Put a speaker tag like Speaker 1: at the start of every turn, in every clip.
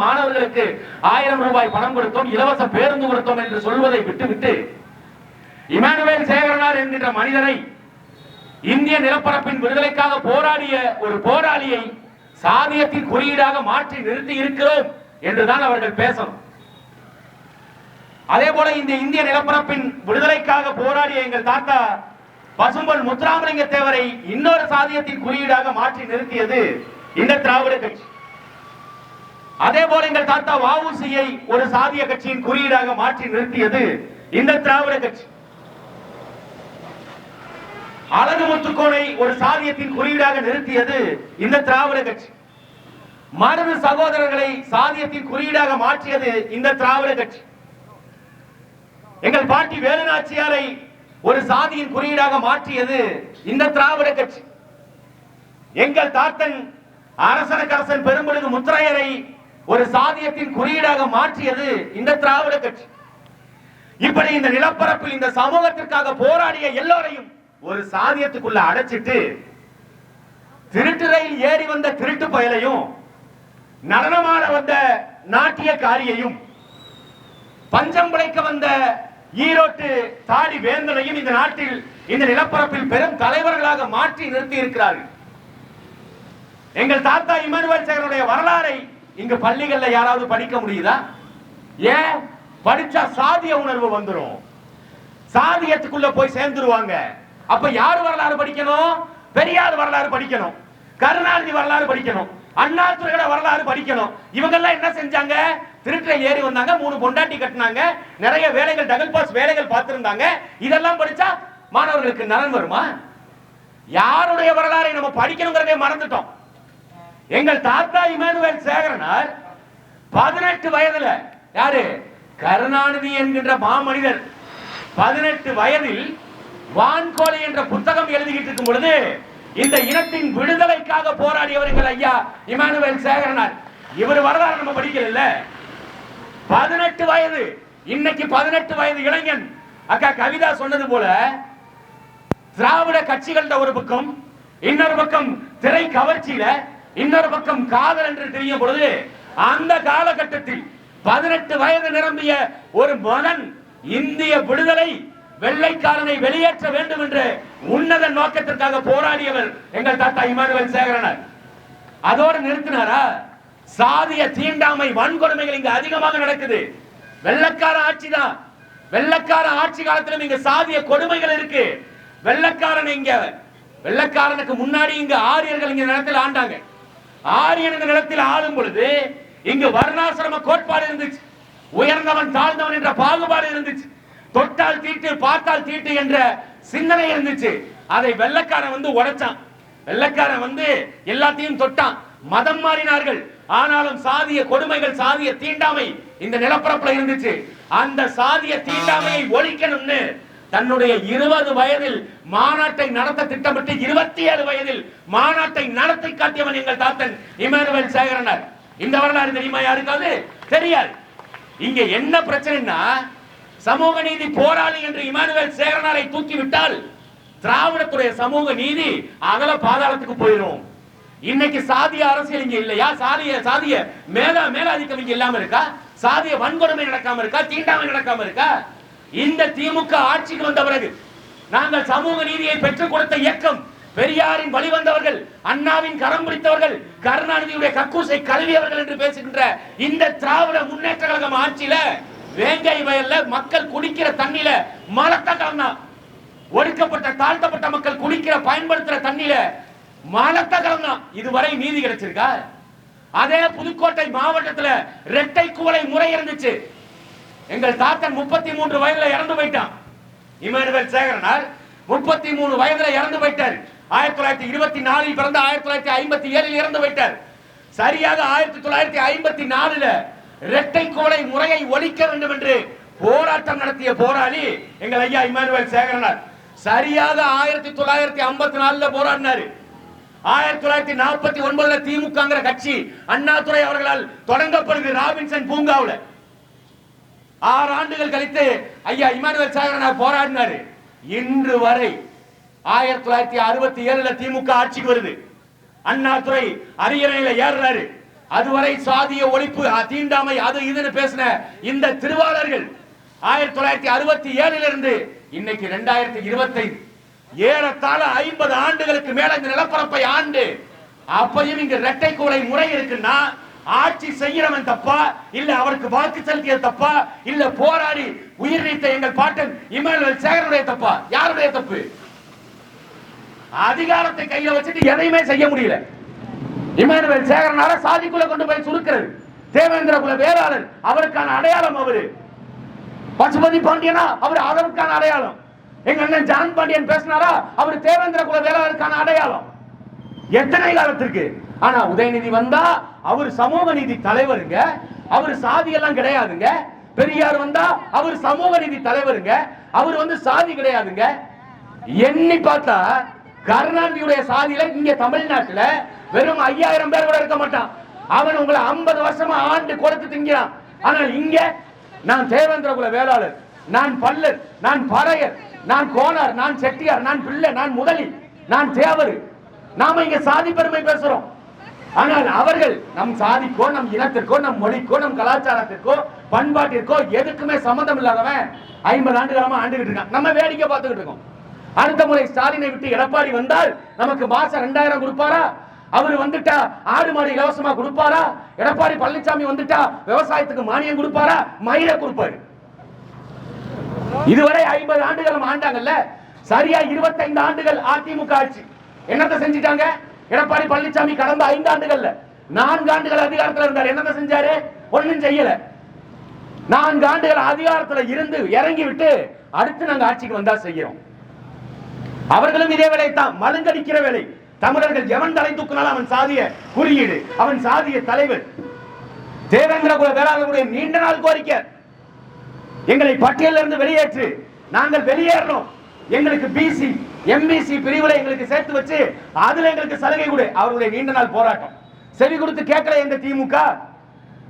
Speaker 1: மாணவர்களுக்கு ஆயிரம் ரூபாய் பணம் கொடுத்தோம் இலவச பேருந்து கொடுத்தோம் என்று சொல்வதை விட்டுவிட்டு இமானுவேல் சேகரனார் என்கின்ற மனிதனை இந்திய நிலப்பரப்பின் விடுதலைக்காக போராடிய ஒரு போராளியை சாதியத்தின் குறியீடாக மாற்றி நிறுத்தி இருக்கிறோம் என்றுதான் அவர்கள் பேசணும். அதே போல இந்த இந்திய நிலப்பரப்பின் விடுதலைக்காக போராடிய எங்கள் தாத்தா பசும்பல் முத்துராமலிங்க தேவரை இன்னொரு சாதியத்தின் குறியீடாக மாற்றி நிறுத்தியது இந்த திராவிட கட்சி. அதே போல எங்கள் தாத்தா வஉசியை ஒரு சாதிய கட்சியின் குறியீடாக மாற்றி நிறுத்தியது இந்த திராவிட கட்சி. அழகு முத்துக்கோனை ஒரு சாதியத்தின் குறியீடாக நிறுத்தியது இந்த திராவிட கட்சி. மருது சகோதரர்களை சாதியத்தின் குறியீடாக மாற்றியது இந்த திராவிட கட்சி. எங்கள் பாட்டி வேலுநாச்சியாரை ஒரு சாதியின் குறியீடாக மாற்றியது இந்த திராவிட கட்சி. எங்கள் தாத்தன் அரசனக்கரசன் பெரும்படுகு முத்திரையரை ஒரு சாதியத்தின் குறியீடாக மாற்றியது இந்த திராவிட கட்சி. இப்படி இந்த நிலப்பரப்பில் இந்த சமூகத்திற்காக போராடிய எல்லோரையும் ஒரு சாதியத்துக்குள்ள அடைச்சிட்டு திருட்டு ரயில் ஏறி வந்த திருட்டு பயலையும் நடனமாட வந்த நாட்டியக்காரியையும் பஞ்சம் பிழைக்க வந்த ஈரோட்டு தாடி வேந்தனையும் இந்த நாட்டில் இந்த நிலப்பரப்பில் பெரும் தலைவர்களாக மாற்றி நிறுத்தி இருக்கிறார்கள் எங்கள் தாத்தா இமானுவேல் சேகருடைய வரலாறை இங்க பள்ளிகள்ல யாராவது படிக்க முடியுதா? ஏன்? படிச்சா சாதிய உணர்வு வந்துடும் சாதியத்துக்குள்ள போய் சேர்ந்துருவாங்க. அப்ப யார் வரலாறு படிக்கணும்? பெரியார் வரலாறு படிக்கணும். கருணாநிதி வரலாறு படிக்கணும். அண்ணாதுரையோட வரலாறு படிக்கணும். இவங்க எல்லாம் என்ன செஞ்சாங்க? திருட்டை ஏறி வந்தாங்க மூணு பொண்டாட்டி கட்டினாங்க நிறைய வேலைகள் டபுள் பாஸ் வேலைகள் பார்த்திருந்தாங்க. இதெல்லாம் படிச்சா மாணவர்களுக்கு நலன் வருமா? யாருடைய வரலாறை நம்ம படிக்கணுங்கிறதே மறந்துட்டோம். எங்கள் தாத்தா இமானுவேல் சேகரனார் பதினெட்டு வயதுல யாரு? கருணாநிதி என்கின்ற மாமனிதர். பதினெட்டு வயதில் வான்கோலை என்ற புத்தகம் எழுதிக்கிட்டு இருக்கும் பொழுது இந்த இனத்தின் விடுதலைக்காக போராடியவர் எங்கள் ஐயா இமானுவேல் சேகரனார். இவர் வரலாறு நம்ம படிக்கல பதினெட்டு வயது இன்னைக்கு பதினெட்டு வயது இளைஞன். அக்கா கவிதா சொன்னது போல திராவிட கட்சிகள்ட ஒரு பக்கம் இன்னொரு பக்கம் திரை கவர்ச்சியில இன்னொரு பக்கம் காதல் என்று தெரியும் பொழுது அந்த காலகட்டத்தில் பதினெட்டு வயது நிரம்பிய ஒரு மகன் இந்திய விடுதலை வெள்ளைக்காரனை வெளியேற்ற வேண்டும் என்று உன்னத நோக்கத்திற்காக போராடியவர் எங்கள் தாத்தா இமானுவேல் சேகரனார். அதோடு நிறுத்தினாரா? சாதிய தீண்டாமை வன்கொடுமைகள் இங்கு அதிகமாக நடக்குது. வெள்ளக்கார ஆட்சி தான் வெள்ளக்கார ஆட்சி காலத்திலும் இங்க சாதிய கொடுமைகள் இருக்கு. வெள்ளக்காரன் இங்க வெள்ளக்காரனுக்கு முன்னாடி இங்க ஆரியர்கள் இங்க நிலத்தில் ஆண்டாங்க. ஆரியன் இந்த நிலத்தில் ஆளும் பொழுது இங்கு வர்ணாசிரம கோட்பாடு இருந்துச்சு. உயர்ந்தவன் தாழ்ந்தவன் என்ற பாகுபாடு இருந்துச்சு. தொட்டால் தீட்டு பார்த்தால் தீட்டு என்ற சிந்தனை இருந்துச்சு. அதை வெள்ளக்காரன் வந்து உடைச்சான். வெள்ளக்காரன் வந்து எல்லாத்தையும் தொட்டான். மதம் மாறினார்கள். ஆனாலும் சாதிய கொடுமைகள் சாதிய தீண்டாமை இந்த நிலப்பரப்புல இருந்துச்சு. அந்த சாதிய தீண்டாமையை ஒழிக்கணும்னு தன்னுடைய இருபது வயதில் மாநாட்டை நடத்த திட்டமிட்டு இருபத்தி ஏழு வயதில் மாநாட்டை நடத்தி காட்டியவன் எங்கள் தாத்தன் இமானுவேல் சேகரனார். இந்த வரலாறு தெரியுமா? யாருக்காவது தெரியாது. இங்க என்ன பிரச்சனைன்னா சமூக நீதி போராளி என்று இமானுவேல் சேகரனாரை தூக்கி விட்டால் திராவிடத்துடைய சமூக நீதி அகல பாதாளத்துக்கு போயிடும் இன்னைக்கு சாதிய அரசியல் இங்க இல்லையா? சாதிய சாதிய மேல மேலாதிக்கம் இங்க இல்லாம இருக்கா? சாதிய வன்கொடுமை நடக்காம இருக்கா? தீண்டாமை நடக்காம இருக்கா? இந்த திமுக ஆட்சிக்கு வந்த பிறகு நாங்கள் சமூக நீதியை பெற்றுக் கொடுத்த இயக்கம் பெரியாரின் வழிவந்தவர்கள் அண்ணாவின் கரம் பிடித்தவர்கள் கருணாநிதியுடைய கக்கூசை கல்வியவர்கள் என்று பேசுகின்ற இந்த திராவிட முன்னேற்ற கழகம் ஆட்சியில வேங்கை வயல்ல மக்கள் குடிக்கிற தண்ணியில மலத்தை கலந்தா ஒடுக்கப்பட்ட தாழ்த்தப்பட்ட மக்கள் குடிக்கிற பயன்படுத்துற தண்ணியில மலத்தை கலந்தா இதுவரை நீதி கிடைச்சிருக்கா? அதே புதுக்கோட்டை மாவட்டத்துல இரட்டை குவளை முறை இருந்துச்சு. எங்கள் தாத்தன் முப்பத்தி மூன்று வயதுல இறந்து போயிட்டான். இமானுவேல் சேகரனார் முப்பத்தி மூணு வயதுல இறந்து போயிட்டார். ஆயிரத்தி தொள்ளாயிரத்தி இருபத்தி நாலில் பிறந்த ஆயிரத்தி தொள்ளாயிரத்தி ஐம்பத்தி ஏழில் இறந்து போயிட்டார். சரியாக ஆயிரத்தி தொள்ளாயிரத்தி ஐம்பத்தி நாலுல இரட்டை கோலை முறையை ஒழிக்க வேண்டும் என்று போராட்டம் நடத்திய போராளி எங்கள் ஐயா இமானுவேல் சேகரனார். சரியாக ஆயிரத்தி தொள்ளாயிரத்தி ஐம்பத்தி நாலுல போராடினாரு. ஆயிரத்தி தொள்ளாயிரத்தி நாற்பத்தி ஒன்பதுல திமுகங்கிற கட்சி அண்ணாதுரை அவர்களால் தொடங்கப்படுது ராபின்சன் பூங்காவில். ஆறு ஆண்டுகள் கழித்து ஐயா இமானுவல் சாகரனார் போராடினாரு. இன்று வரை ஆயிரத்தி தொள்ளாயிரத்தி அறுபத்தி ஏழுல திமுக ஆட்சிக்கு வருது. அண்ணாதுரை அரியணையில ஏறுறாரு. அதுவரை சாதிய ஒழிப்பு தீண்டாமை அது இதுன்னு பேசின இந்த திருவாளர்கள் ஆயிரத்தி தொள்ளாயிரத்தி அறுபத்தி ஏழுல இருந்து இன்னைக்கு ரெண்டாயிரத்தி இருபத்தைந்து. ஏறத்தாழ ஐம்பது ஆண்டுகளுக்கு மேல இந்த நிலப்பரப்பை ஆண்டு அப்பையும் இங்க இரட்டை கூடை முறை இருக்குன்னா ஆட்சி செய்யறவன் தப்பா? இல்ல அவருக்கு வாக்கு செலுத்தியது தப்பா? இல்ல போராடி உயிர் நீத்த எங்கள் பாட்டன் இமானுவல் சேகருடைய தப்பா? யாருடைய தப்பு? அதிகாரத்தை கையில வச்சுட்டு எதையுமே செய்ய முடியல. இமானுவல் சேகரனால சாதிக்குள்ள கொண்டு போய் சுருக்கிறது. தேவேந்திர குல வேளாளர் அவருக்கான அடையாளம் அவரு. பசுபதி பாண்டியனா அவர் அதற்கான அடையாளம். எங்க அண்ணன் ஜான் பாண்டியன் பேசினாரா? அவர் தேவேந்திர குல வேளாளருக்கான அடையாளம். எத்தனை காலத்திற்கு? ஆனா உதயநிதி வந்தா அவர் சமூக நீதி தலைவருங்க. அவர் சாதி எல்லாம் கிடையாதுங்க. பெரியார் வந்தா அவர் சமூக நீதி தலைவருங்க. அவர் வந்து சாதி கிடையாதுங்க. எண்ணி பார்த்தா கருணாநிதியுடைய சாதியில இங்க தமிழ்நாட்டுல வெறும் ஐயாயிரம் பேர் கூட இருக்க மாட்டான். அவன் உங்களை 50 வருஷமா ஆண்டு கொடுத்து திங்கிறான். ஆனால் இங்க நான் தேவேந்திர குல வேளாளர் நான் பல்லர் நான் பறையர் நான் கோனார் நான் செட்டியார் நான் பிள்ளை நான் முதலி நான் தேவர். நாம இங்க சாதி பெருமை பேசுறோம். ஆனால் அவர்கள் நம் சாதிக்கோ நம் இனத்திற்கோ நம் மொழிக்கோ நம் கலாச்சாரத்திற்கோ பண்பாட்டிற்கோ எதுக்குமே சம்மந்தம் இல்லாதவன் ஐம்பது ஆண்டு காலமா ஆண்டுகிட்டு இருக்கான். நம்ம வேடிக்கை பார்த்துக்கிட்டு இருக்கோம். அடுத்த முறை ஸ்டாலினை விட்டு எடப்பாடி வந்தால் நமக்கு மாசம் ரெண்டாயிரம் கொடுப்பாரா? அவர் வந்துட்டா ஆடு மாடு இலவசமா கொடுப்பாரா? எடப்பாடி பழனிசாமி வந்துட்டா விவசாயத்துக்கு மானியம் கொடுப்பாரா? மயிரை கொடுப்பாரு. இதுவரை ஐம்பது ஆண்டுகள் ஆண்டாங்கல்ல. சரியா 25 ஆண்டுகள் அதிமுக ஆட்சி. என்னத்தை செஞ்சிட்டாங்க? எடப்பாடி பழனிசாமி கடந்த ஐந்து ஆண்டுகள்ல நான்கு ஆண்டுகள் அதிகாரத்துல இருந்தார். என்ன செஞ்சாரு? ஒண்ணும் செய்யல. நான்கு ஆண்டுகள் அதிகாரத்துல இருந்து இறங்கி விட்டு அடுத்து நாங்க ஆட்சிக்கு வந்தா செய்யறோம். அவர்களும் இதே வேலை தான் மலுங்கடிக்கிற வேலை. தமிழர்கள் எவன் தலை தூக்கினாலும் அவன் சாதிய குறியீடு அவன் சாதிய தலைவர். தேவேந்திர குல வேளாளர்களுடைய நீண்ட நாள் கோரிக்கை. எங்களை பட்டியலிருந்து வெளியேற்று. நாங்கள் வெளியேறணும். எங்களுக்கு பிசி எம்பிசி பிரிவுல எங்களுக்கு சேர்த்து வச்சு அதுல எங்களுக்கு சலுகை கொடு. அவருடைய நீண்ட நாள் போராட்டம். செவி கொடுத்து கேட்கல எங்க திமுக?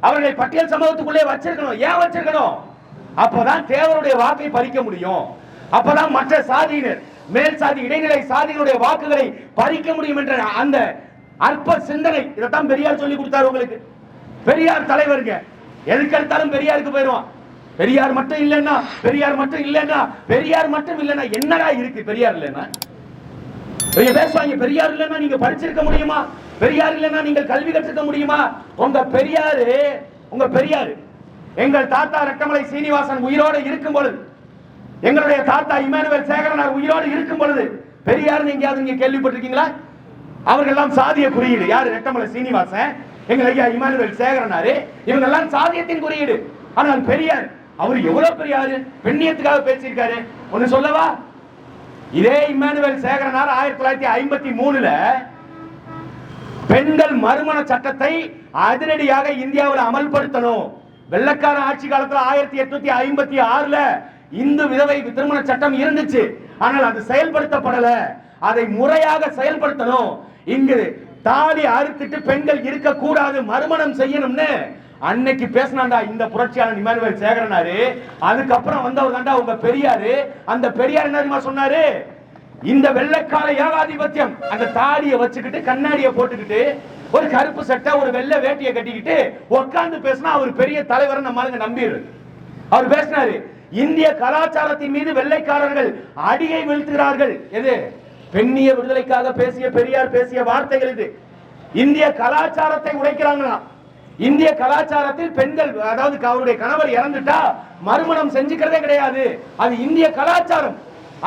Speaker 1: அவர்களை பட்டியல் சமூகத்துக்குள்ளே வச்சிருக்கணும். ஏன் வச்சிருக்கணும்? அப்பதான் தேவருடைய வாக்கை பறிக்க முடியும். அப்பதான் மற்ற சாதியினர் மேல் சாதி இடைநிலை சாதிகளுடைய வாக்குகளை பறிக்க முடியும் என்ற அந்த அற்ப சிந்தனை. இதைத்தான் பெரியார் சொல்லி கொடுத்தாரு உங்களுக்கு. பெரியார் தலைவருங்க. எதுக்கு எடுத்தாலும் பெரியாருக்கு போயிடுவான். பெரியார் மட்டும் இல்லைன்னா பெரியார் மட்டும் இல்லைன்னா பெரியார் மட்டும் இல்லைன்னா என்னடா இருக்கு? பெரியார் இல்லைன்னா? நீங்க பேசுவாங்க பெரியார் இல்லைன்னா நீங்க படிச்சிருக்க முடியுமா? பெரியார் இல்லைன்னா நீங்கள் கல்வி கற்றுக்க முடியுமா? உங்க பெரியாரு உங்க பெரியாரு எங்கள் தாத்தா ரெட்டமலை சீனிவாசன் உயிரோடு இருக்கும் பொழுது எங்களுடைய தாத்தா இமானுவேல் சேகரனார் உயிரோடு இருக்கும் பொழுது பெரியார் எங்கேயாவது நீங்க கேள்விப்பட்டிருக்கீங்களா? அவர்கள் எல்லாம் சாதிய குறியீடு. யாரு? ரெட்டமலை சீனிவாசன் எங்கள் ஐயா இமானுவேல் சேகரனாரு இவங்க எல்லாம் சாதியத்தின் குறியீடு. ஆனால் பெரியார் அவர் எவ்வளவு பெரியாரு பெண்ணியத்துக்காக பேசியிருக்காரு. ஒண்ணு சொல்லவா? இதே இமானுவேல் சேகரனார் ஆயிரத்தி தொள்ளாயிரத்தி ஐம்பத்தி மூணுல பெண்கள் மறுமண சட்டத்தை அதிரடியாக இந்தியாவில் அமல்படுத்தணும். வெள்ளக்கார ஆட்சி காலத்தில் ஆயிரத்தி எட்நூத்தி ஐம்பத்தி ஆறுல இந்து விதவை திருமண சட்டம் இருந்துச்சு. ஆனால் அது செயல்படுத்தப்படல. அதை முறையாக செயல்படுத்தணும். இங்கு தாலி அறுத்துட்டு பெண்கள் இருக்க கூடாது மறுமணம் செய்யணும்னு அன்னைக்கு பேசினாண்டா இந்த புரட்சியாளர் இமானுவேல் சேகரனாரு. அதுக்கப்புறம் வந்தவர் தாண்டா உங்க பெரியாரு. அந்த பெரியார் என்ன சொன்னாரு? இந்த வெள்ளைக்கால ஏகாதிபத்தியம் அந்த தாடியை வச்சுக்கிட்டு கண்ணாடியை போட்டுக்கிட்டு ஒரு கருப்பு சட்டை ஒரு வெள்ளை வேட்டியை கட்டிக்கிட்டு உட்காந்து பேசினா அவர் பெரிய தலைவர் நம்மளுங்க நம்பிடு அவர் பேசினாரு இந்திய கலாச்சாரத்தின் மீது வெள்ளைக்காரர்கள் அடியை வீழ்த்துகிறார்கள். எது? பெண்ணிய விடுதலைக்காக பேசிய பெரியார் பேசிய வார்த்தைகள் இது. இந்திய கலாச்சாரத்தை உடைக்கிறாங்களா இந்திய கலாச்சாரத்தில் பெண்கள் அதாவது அவருடைய கணவர் இறந்துட்டா மறுமணம் செஞ்சுக்கிறதே கிடையாது. அது இந்திய கலாச்சாரம்.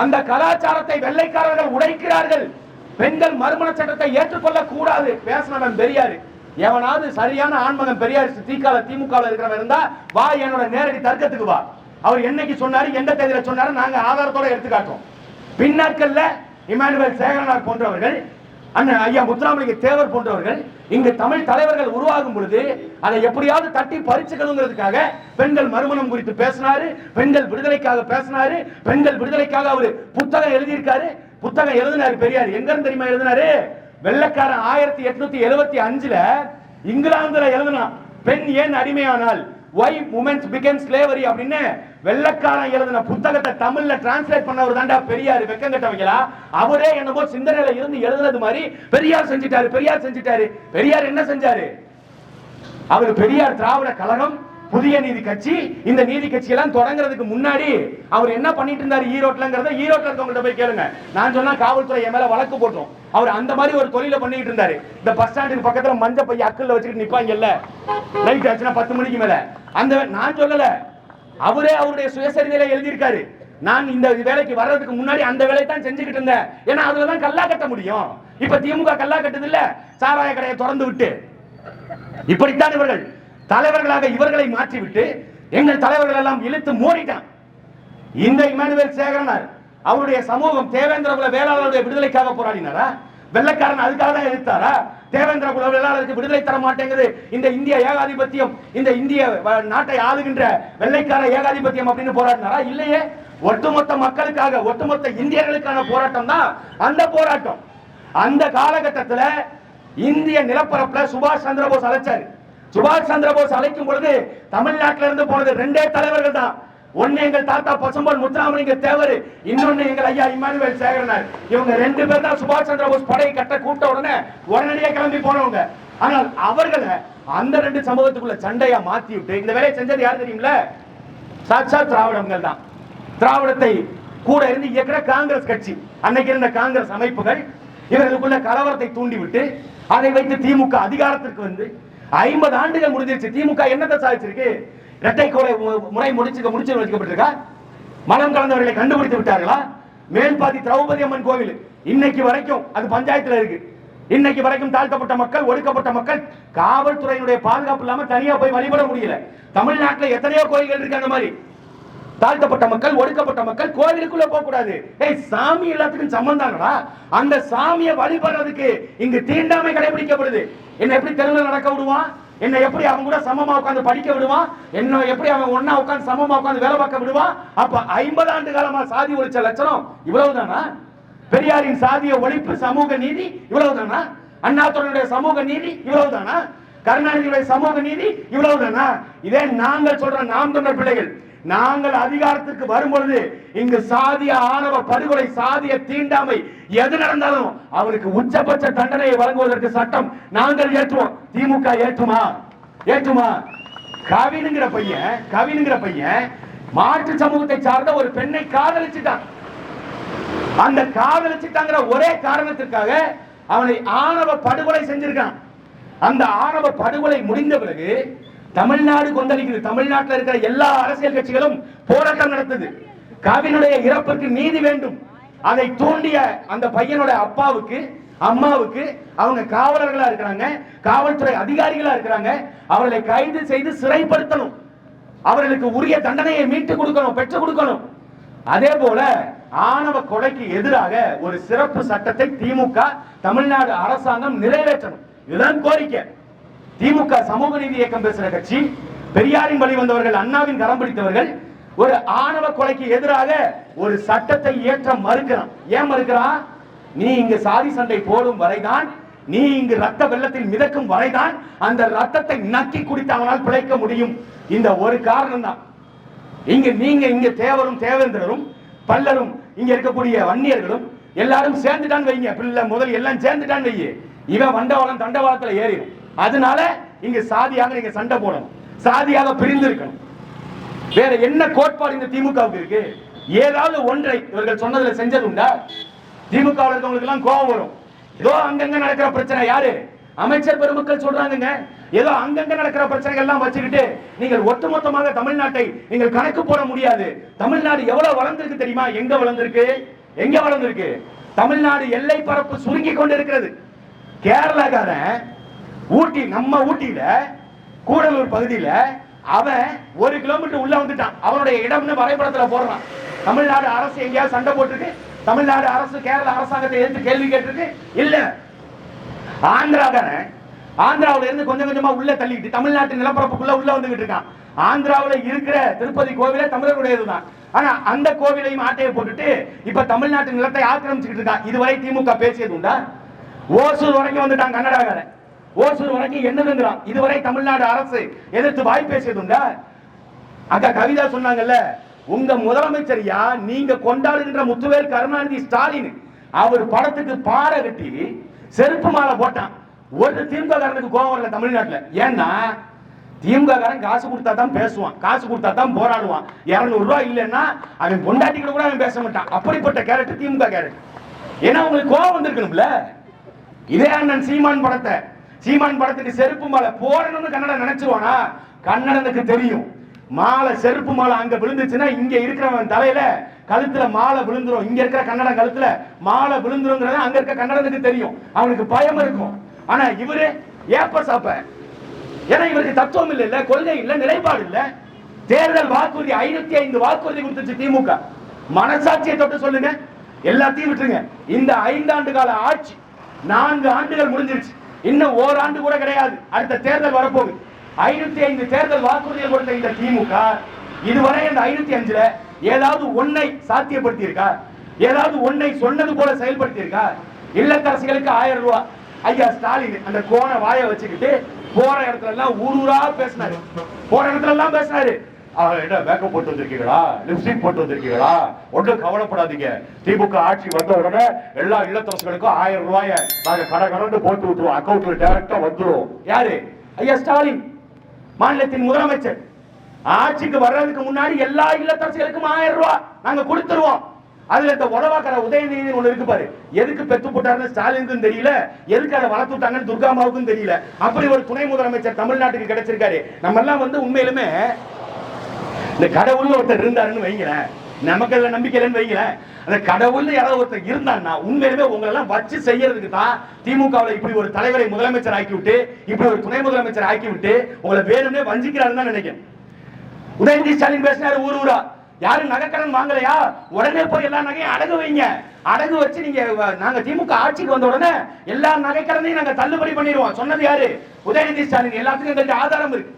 Speaker 1: அந்த கலாச்சாரத்தை வெள்ளைக்காரர்கள் உடைக்கிறார்கள். பெண்கள் மறுமண சட்டத்தை ஏற்றுக்கொள்ள கூடாது. பேசினவன் பெரியாரு. எவனாவது சரியான ஆண்மகன் பெரியார் திகால திமுக இருக்கிறவன் இருந்தா வா என்னோட நேரடி தர்க்கத்துக்கு வா. அவர் என்னைக்கு சொன்னாரு எந்த தேதியில சொன்னாரு நாங்க ஆதாரத்தோட எடுத்துக்காட்டோம் பின்னாட்கள்ல இமானுவேல் சேகரனார் போன்றவர்கள் அண்ணன் ஐயா முத்துராமலிங்க தேவர் போன்றவர்கள் இங்கு தமிழ் தலைவர்கள் உருவாகும் பொழுது அதை எப்படியாவது தட்டி பறிச்சுக்கணுங்கிறதுக்காக பெண்கள் மறுமணம் குறித்து பேசினாரு பெண்கள் விடுதலைக்காக பேசினாரு பெண்கள் விடுதலைக்காக அவரு புத்தகம் எழுதியிருக்காரு. புத்தகம் எழுதினாரு பெரியார். எங்க இருந்து தெரியுமா எழுதினாரு? வெள்ளக்காரன் ஆயிரத்தி எட்நூத்தி எழுபத்தி அஞ்சுல இங்கிலாந்துல எழுதினான். பெண் ஏன் அடிமையானால் ஒய் உமன்ஸ் பிகன் ஸ்லேவரி அப்படின்னு வெள்ளக்காரன் எழுதின புத்தகத்தை தமிழ்ல டிரான்ஸ்லேட் பண்ணவர் தாண்டா பெரியார். வெக்கம் கட்டவங்களா அவரே என்னமோ சிந்தனையில இருந்து எழுதுனது மாதிரி பெரியார் செஞ்சிட்டாரு பெரியார் செஞ்சிட்டாரு. பெரியார் என்ன செஞ்சாரு? அவர் பெரியார் திராவிட கழகம் புதிய நீதி கட்சி இந்த நீதி கட்சி எல்லாம் தொடங்குறதுக்கு முன்னாடி அவர் என்ன பண்ணிட்டு இருந்தாரு ஈரோட்லங்கிறத ஈரோட்ல இருக்கவங்கள்ட்ட போய் கேளுங்க. நான் சொன்னா காவல்துறை என் மேல வழக்கு போட்டோம் அவர் அந்த மாதிரி ஒரு தொழில பண்ணிட்டு இருந்தாரு. இந்த பஸ் ஸ்டாண்டுக்கு பக்கத்துல மஞ்சள் பைய அக்கல்ல வச்சுட்டு நிப்பாங்கல்ல. லைட் ஆச்சுன்னா பத்து மணிக்கு மேல. அந்த நான் சொல்லல. அவரே அவருடைய சுயசரிதையில எழுதியிருக்காரு. நான் இந்த வேலைக்கு வர்றதுக்கு முன்னாடி அந்த வேலையை தான் செஞ்சுக்கிட்டு இருந்தேன். ஏன்னா அதுலதான் கல்லா கட்ட முடியும். இப்ப திமுக கல்லா கட்டுது இல்ல? சாராய கடையை திறந்து விட்டு. இப்படித்தான் இவர்கள் தலைவர்களாக இவர்களை மாற்றிவிட்டு எங்கள் தலைவர்கள் எல்லாம் இழுத்து மூடிட்டான். இந்த இமானுவேல் சேகரனார் அவருடைய சமூகம் தேவேந்திர குல வேளாளருடைய விடுதலைக்காக போராடினாரா? வெள்ளைக்காரன் அதுக்காக தான் எதிர்த்தாரா? தேவேந்திர குல வேளாளருக்கு விடுதலை தர மாட்டேங்குது. இந்த இந்திய ஏகாதிபத்தியம் இந்த இந்திய நாட்டை ஆளுகின்ற வெள்ளைக்கார ஏகாதிபத்தியம் அப்படின்னு போராடினாரா? இல்லையே. ஒட்டுமொத்த மக்களுக்காக ஒட்டுமொத்த இந்தியர்களுக்கான போராட்டம் தான் அந்த போராட்டம். அந்த காலகட்டத்துல இந்திய நிலப்பரப்புல சுபாஷ் சந்திரபோஸ் அழைச்சாரு. சுபாஷ் சந்திரபோஸ் அழைக்கும் பொழுது தமிழ்நாட்டில இருந்து போனது ரெண்டே தலைவர்கள் தான். ஒண்ணு எங்கள் தாத்தா பசும்பால் முத்துராமலிங்க தேவர் இன்னொன்னு எங்கள் ஐயா இமானுவேல் சேகரனார். இவங்க ரெண்டு பேர் தான் சுபாஷ் சந்திர போஸ் படையை கட்ட கூட்ட உடனே உடனடியாக கிளம்பி போனவங்க. ஆனால் அவர்களை அந்த ரெண்டு சமூகத்துக்குள்ள சண்டையா மாத்தி விட்டு இந்த வேலையை செஞ்சது யார் தெரியுமில சாட்சா திராவிடங்கள் தான். திராவிடத்தை கூட இருந்து இயக்கிற காங்கிரஸ் கட்சி. அன்னைக்கு இருந்த காங்கிரஸ் அமைப்புகள் இவர்களுக்குள்ள கலவரத்தை தூண்டிவிட்டு அதை வைத்து திமுக அதிகாரத்திற்கு வந்து ஐம்பது ஆண்டுகள் முடிஞ்சிருச்சு. திமுக என்னத்தை சாதிச்சிருக்கு? இரட்டை கோலை முறை முடிச்சு முடிச்சு வைக்கப்பட்டிருக்கா மனம் கலந்தவர்களை கண்டுபிடித்து விட்டார்களா? மேல்பாதி திரௌபதி அம்மன் கோவில் இன்னைக்கு வரைக்கும் அது பஞ்சாயத்துல இருக்கு. இன்னைக்கு வரைக்கும் தாழ்த்தப்பட்ட மக்கள் ஒடுக்கப்பட்ட மக்கள் காவல்துறையினுடைய பாதுகாப்பு இல்லாம தனியா போய் வழிபட முடியல. தமிழ்நாட்டுல எத்தனையோ கோயில்கள் இருக்கு அந்த மாதிரி. தாழ்த்தப்பட்ட மக்கள் ஒடுக்கப்பட்ட மக்கள் கோவிலுக்குள்ள போக கூடாது. ஏய் சாமி எல்லாத்துக்கும் சம்பந்தாங்கடா அந்த சாமியை வழிபடுறதுக்கு இங்கு தீண்டாமை கடைபிடிக்கப்படுது. என்ன எப்படி தெருவில் நடக்க விடுவான்? என்ன எப்படி அவன் கூட சமமா உட்காந்து படிக்க விடுவான்? என்ன எப்படி அவன் ஒன்னா உட்காந்து சமமா உட்காந்து வேலை பார்க்க விடுவான்? அப்ப ஐம்பது ஆண்டு காலமா சாதி ஒழிச்ச லட்சணம் இவ்வளவுதானா? பெரியாரின் சாதிய ஒழிப்பு சமூக நீதி இவ்வளவுதானா? அண்ணாதுரையுடைய சமூக நீதி இவ்வளவுதானா? கருணாநிதியுடைய சமூக நீதி இவ்வளவுதானா? இதே நாங்கள் சொல்ற நாம் தொண்டர் பிள்ளைகள். நாங்கள் அதிகாரத்துக்கு வரும் பொழுது இங்கு சாதிய ஆணவ படுகொலை சாதிய தீண்டாமை எது நடந்தாலும் அவனுக்கு உச்சபட்ச தண்டனையை வழங்குவதற்கு சட்டம் நாங்கள் ஏற்றுவோம். திமுக ஏற்றுமா? ஏற்றுமா? கவினுங்கிற பையன் கவினுங்கிற பையன் மாற்று சமூகத்தை சார்ந்த ஒரு பெண்ணை காதலிச்சுட்டான். அந்த காதலிச்சுட்டாங்கிற ஒரே காரணத்திற்காக அவனை ஆணவ படுகொலை செஞ்சிருக்கான். அந்த ஆணவ படுகொலை முடிந்த பிறகு தமிழ்நாடு கொந்தளிக்குது. தமிழ்நாட்டில் இருக்கிற எல்லா அரசியல் கட்சிகளும் போராட்டம் நடத்துது. கவினுடைய இறப்புக்கு நீதி வேண்டும். அதை தூண்டிய அந்த பையனோட அப்பாவுக்கு அம்மாவுக்கு அவங்க காவலர்களா இருக்கிறாங்க. காவல்துறை அதிகாரிகளா இருக்கிறாங்க. அவர்களை கைது செய்து சிறைப்படுத்தணும். அவர்களுக்கு உரிய தண்டனையை மீட்டு கொடுக்கணும் பெற்றுக் கொடுக்கணும். அதே போல ஆணவ கொலைக்கு எதிராக ஒரு சிறப்பு சட்டத்தை திமுக தமிழ்நாடு அரசாங்கம் நிறைவேற்றணும். இதுதான் கோரிக்கை. திமுக சமூக நீதி இயக்கம் பேசுகிற கட்சி பெரியாரின் வழி வந்தவர்கள் அண்ணாவின் கரம் பிடித்தவர்கள் ஒரு ஆணவ கொலைக்கு எதிராக ஒரு சட்டத்தை இயற்ற மறுக்கிறான். ஏன் மறுக்கிறான்? நீ இங்கு சாதி சண்டை போடும் வரைதான் நீ இங்கு ரத்த வெள்ளத்தில் மிதக்கும் வரைதான் அந்த ரத்தத்தை நக்கி குடித்து அவனால் பிழைக்க முடியும். இந்த ஒரு காரணம் தான் இங்க நீங்க இங்க தேவரும் தேவேந்திரரும் பல்லரும் இங்க இருக்கக்கூடிய வன்னியர்களும் எல்லாரும் சேர்ந்துட்டான் வைங்க. பிள்ளை முதல் எல்லாம் சேர்ந்துட்டான் வைங்க இவன் வண்டவாளம் தண்டவாளத்துல ஏறிடும். அதனால இங்க சாதியாக நீங்க சண்டை போடணும். சாதியாக பிரிந்து இருக்கணும். வேற என்ன கோட்பாடு இந்த திமுகவுக்கு இருக்கு? ஏதாவது ஒன்றை இவர்கள் சொன்னதுல செஞ்சது உண்டா திமுக இருக்கவங்களுக்கு எல்லாம் கோபம் வரும். ஏதோ அங்கங்க நடக்கிற பிரச்சனை யாரு? அமைச்சர் பெருமக்கள் சொல்றாங்க ஏதோ அங்கங்க நடக்கிற பிரச்சனைகள் எல்லாம் வச்சுக்கிட்டு நீங்கள் ஒட்டுமொத்தமாக தமிழ்நாட்டை நீங்கள் கணக்கு போட முடியாது. தமிழ்நாடு எவ்வளவு வளர்ந்திருக்கு தெரியுமா? எங்க வளர்ந்திருக்கு? எங்க வளர்ந்திருக்கு? தமிழ்நாடு எல்லை பரப்பு சுருங்கி கொண்டு இருக்கிறது கேரளாக்காரன் ஊட்டி நம்ம ஊட்டியில கூடலூர் பகுதியில அவன் ஒரு கிலோமீட்டர் உள்ள வந்துட்டான். அவனுடைய இடம்னு வரைபடத்துல போடுறான். தமிழ்நாடு அரசு எங்கேயாவது சண்டை போட்டுருக்கு? தமிழ்நாடு அரசு கேரள அரசாங்கத்தை எதிர்த்து கேள்வி கேட்டிருக்கு? இல்ல. ஆந்திராக்காரன் ஆந்திராவில இருந்து கொஞ்சம் கொஞ்சமா உள்ள தள்ளிக்கிட்டு தமிழ்நாட்டு நிலப்பரப்புக்குள்ள உள்ள வந்துகிட்டு இருக்கான். ஆந்திராவுல இருக்கிற திருப்பதி கோவிலே தமிழர்களுடையதுதான் ஆனா அந்த கோவிலையும் ஆட்டையை போட்டுட்டு இப்ப தமிழ்நாட்டு நிலத்தை ஆக்கிரமிச்சுக்கிட்டு இருக்கான் இதுவரை திமுக பேசியது உண்டா? ஓசூர் வரைக்கும் வந்துட்டான் கன்னடாக்காரன் ஓசூர் வரைக்கும் என்னதுங்கிறான் இதுவரை தமிழ்நாடு அரசு எதிர்த்து வாய் பேசியது அக்கா கவிதா சொன்னாங்கல்ல உங்க முதலமைச்சரியா நீங்க கொண்டாடுகின்ற முத்துவேல் கருணாநிதி ஸ்டாலின். அவர் படத்துக்கு பாறை கட்டி செருப்பு மாலை போட்டான். ஒரு திமுக காரனுக்கு கோவம் வரல தமிழ்நாட்டுல. ஏன்னா திமுக காரன் காசு கொடுத்தா தான் பேசுவான். காசு கொடுத்தா தான் போராடுவான். இருநூறு ரூபாய் இல்லைன்னா அவன் பொண்டாட்டி கூட கூட அவன் பேச மாட்டான். அப்படிப்பட்ட கேரக்டர் திமுக கேரக்டர் ஏன்னா உங்களுக்கு கோவம் வந்திருக்கணும்ல. இதே அண்ணன் சீமான் படத்தை சீமான் படத்துக்கு செருப்பு மாலை போடணும்னு கன்னடம் நினைச்சிருவானா? கன்னடனுக்கு தெரியும். மாலை செருப்பு மாலை அங்க விழுந்துச்சுன்னா இங்க இருக்கிறவன் தலையில கழுத்துல மாலை விழுந்துரும். இங்க இருக்கிற கன்னடம் கழுத்துல மாலை விழுந்துருங்கிறது அங்க இருக்க கன்னடனுக்கு தெரியும். அவனுக்கு பயம் இருக்கும். ஆனா இவரு ஏப்ப சாப்ப. ஏன்னா இவருக்கு தத்துவம் இல்ல இல்ல கொள்கை இல்ல நிலைப்பாடு இல்ல. தேர்தல் வாக்குறுதி ஐநூத்தி ஐந்து வாக்குறுதி கொடுத்துச்சு திமுக. மனசாட்சியை தொட்டு சொல்லுங்க. எல்லாத்தையும் விட்டுருங்க. இந்த ஐந்தாண்டு கால ஆட்சி நான்கு ஆண்டுகள் முடிஞ்சிருச்சு. இன்னும் ஓராண்டு கூட கிடையாது. அடுத்த தேர்தல் வரப்போகுது. ஐநூத்தி ஐந்து தேர்தல் வாக்குறுதிகள் கொடுத்த இந்த திமுக இதுவரை இந்த ஐநூத்தி அஞ்சுல ஏதாவது ஒன்னை சாத்தியப்படுத்தி இருக்கா ஏதாவது ஒன்னை சொன்னது போல செயல்படுத்தி இருக்கா இல்லத்தரசிகளுக்கு ஆயிரம் ரூபாய் ஐயா ஸ்டாலின் அந்த கோண வாய வச்சுக்கிட்டு போற இடத்துல எல்லாம் ஊர் ஊரா பேசினாரு. போற இடத்துல எல்லாம் பேசினாரு. என்ன மேக்கப் போட்டு வந்திருக்கீங்களா? லிப்ஸ்டிக் போட்டு வந்திருக்கீங்களா? ஒன்றும் கவலைப்படாதீங்க. திமுக ஆட்சி வந்த உடனே எல்லா இல்லத்தரசுகளுக்கும் ஆயிரம் ரூபாய நாங்க கடை கடந்து போட்டு விட்டுருவோம். அக்கௌண்ட்ல டைரக்டா வந்துடும் யாரு? ஐயா ஸ்டாலின் மாநிலத்தின் முதலமைச்சர். ஆட்சிக்கு வர்றதுக்கு முன்னாடி எல்லா இல்லத்தரசிகளுக்கும் ஆயிரம் ரூபாய் நாங்க கொடுத்துருவோம். அதுல இந்த உடவாக்கற உதயநிதி ஒண்ணு இருக்கு பாரு. எதுக்கு பெத்து போட்டாருன்னு ஸ்டாலினுக்கும் தெரியல. எதுக்கு அதை வளர்த்து விட்டாங்கன்னு துர்காமாவுக்கும் தெரியல. அப்படி ஒரு துணை முதலமைச்சர் தமிழ்நாட்டுக்கு கிடைச்சிருக்காரு. நம்ம எல்லாம் வந்து உண்மையிலுமே இந்த கடவுள்னு ஒருத்தர் இருந்தாருன்னு வைங்களேன். நமக்கு அதுல நம்பிக்கை இல்லைன்னு வைங்களேன். அந்த கடவுள்னு யாராவது ஒருத்தர் இருந்தான்னா உண்மையிலுமே உங்களெல்லாம் வச்சு செய்யறதுக்கு தான் திமுகவில் இப்படி ஒரு தலைவரை முதலமைச்சர் ஆக்கி விட்டு இப்படி ஒரு துணை முதலமைச்சர் ஆக்கி விட்டு உங்களை வேணும்னே வஞ்சிக்கிறாருன்னு தான் நினைக்கிறேன். உதயநிதி ஸ்டாலின் பேசினாரு ஊர் ஊரா. யாரும் நகைக்கடன் வாங்கலையா? உடனே போய் எல்லா நகையும் அடகு வைங்க. அடகு வச்சு நீங்க நாங்க திமுக ஆட்சிக்கு வந்த உடனே எல்லா நகைக்கடனையும் நாங்க தள்ளுபடி பண்ணிடுவோம். சொன்னது யாரு? உதயநிதி ஸ்டாலின். எல்லாத்துக்கும் எங்கள்கிட்ட ஆதாரம் இருக்கு.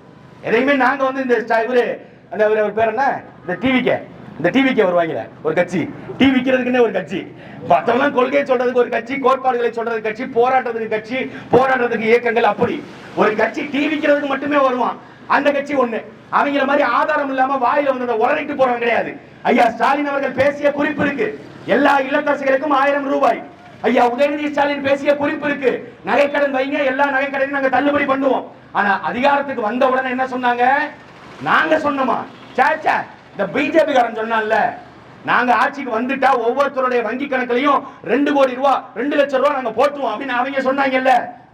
Speaker 1: எதையுமே நாங்க வந்து இந்த இவரு அந்த அவர் அவர் பேர் என்ன? இந்த டிவிக்கே இந்த டிவிக்கே வருவாங்க ஒரு கட்சி. டிவி விற்கிறதுக்குன்னே ஒரு கட்சி. மற்றவெல்லாம் கொள்கையை சொல்றதுக்கு ஒரு கட்சி கோட்பாடுகளை சொல்றது கட்சி போராட்டத்துக்கு கட்சி போராடுறதுக்கு இயக்கங்கள் அப்படி. ஒரு கட்சி டிவி விற்கிறதுக்கு மட்டுமே வருவான். அந்த கட்சி ஒண்ணு. அவங்கள மாதிரி ஆதாரம் இல்லாம வாயில வந்து உளறிட்டு போறவங்க கிடையாது. ஐயா ஸ்டாலின் அவர்கள் பேசிய குறிப்பு இருக்கு. எல்லா இல்லத்தரசிகளுக்கும் ஆயிரம் ரூபாய். ஐயா உதயநிதி ஸ்டாலின் பேசிய குறிப்பு இருக்கு. நகைக்கடன் வைங்க எல்லா நகைக்கடனையும் நாங்க தள்ளுபடி பண்ணுவோம். ஆனா அதிகாரத்துக்கு வந்த உடனே என்ன சொன்னாங்க? நாங்க சொன்னோமா? சேச்சா இந்த பிஜேபி காரன் சொன்னான்ல. நாங்க ஆட்சிக்கு வந்துட்டா ஒவ்வொருத்தருடைய வங்கி கணக்குலையும் ரெண்டு கோடி ரூபா ரெண்டு லட்சம் ரூபா நாங்க போட்டுருவோம் அப்படின்னு அவங்க சொன்னாங்கல்ல.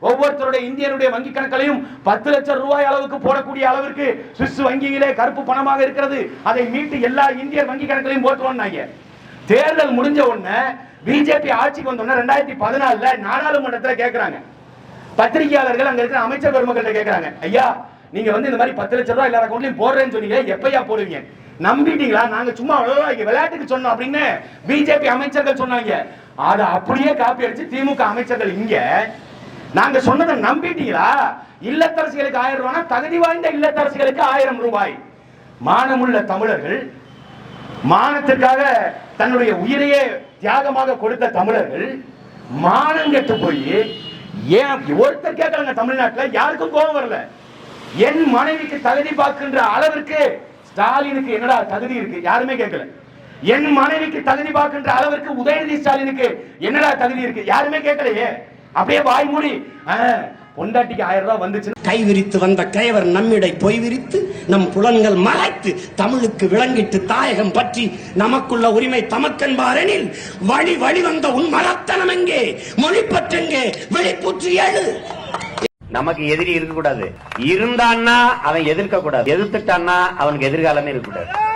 Speaker 1: ஒவ்வொருத்தருடைய இந்தியனுடைய வங்கி கணக்கிலையும் பத்து லட்சம் ரூபாய் அளவுக்கு போடக்கூடிய அளவிற்கு சுவிஸ் வங்கியிலே கருப்பு பணமாக இருக்கிறது. அதை மீட்டு எல்லா இந்தியர் வங்கி கணக்கிலையும் போட்டுருவோம்னாங்க. தேர்தல் முடிஞ்ச உடனே பிஜேபி ஆட்சிக்கு வந்த ரெண்டாயிரத்தி பதினாலுல நாடாளுமன்றத்தில் கேட்கிறாங்க பத்திரிகையாளர்கள் அங்க இருக்கிற அமைச்சர் பெருமக்கள்கிட்ட கேட்கிறாங்க ஐயா நீங்க வந்து இந்த மாதிரி பத்து லட்சம் ரூபாய் எல்லா அக்கௌண்ட்லயும் போடுறேன்னு சொன்னீங்க எப்பயா போடுவீங்க? நம்பிட்டீங்களா? நாங்க சும்மா அவ்வளவுதான் விளையாட்டுக்கு சொன்னோம் அப்படின்னு பிஜேபி அமைச்சர்கள் சொன்னாங்க. அதை அப்படியே காப்பி அடிச்சு திமுக அமைச்சர்கள் இங்க நாங்க சொன்னதை நம்பிட்டீங்களா? இல்லத்தரசிகளுக்கு ஆயிரம் ரூபாய் தகுதி வாய்ந்த இல்லத்தரசிகளுக்கு ஆயிரம் ரூபாய். மானமுள்ள தமிழர்கள் மானத்திற்காக தன்னுடைய உயிரையே தியாகமாக கொடுத்த தமிழர்கள் மானம் கெட்டு போய் ஏன் ஒருத்தர் கேட்கலங்க தமிழ்நாட்டில் யாருக்கும் கோபம் வரல. என் மனைவிக்கு தகுதி பார்க்கின்ற அளவிற்கு ஸ்டாலினுக்கு என்னடா தகுதி இருக்கு? யாருமே கேட்கல. என் மனைவிக்கு தகுதி பார்க்கின்ற அளவிற்கு உதயநிதி ஸ்டாலினுக்கு என்னடா தகுதி இருக்கு? யாருமே கேட்கலையே. அப்படியே வாய் மூடி பொண்டாட்டிக்கு ஆயிரம் ரூபாய் வந்துச்சு
Speaker 2: கை விரித்து வந்த கைவர் நம்மிடை பொய் விரித்து நம் புலன்கள் மறைத்து தமிழுக்கு விளங்கிட்டு தாயகம் பற்றி நமக்குள்ள உரிமை தமக்கென்பாரெனில் வழி வழி வந்த உன் மரத்தனம் எங்கே மொழிப்பற்றெங்கே வெளிப்புற்று எழு
Speaker 3: நமக்கு எதிரி இருக்கக்கூடாது. இருந்தான்னா அவன் எதிர்க்க கூடாது எதிர்த்துட்டான்னா அவனுக்கு எதிர்காலமே இருக்கக்கூடாது.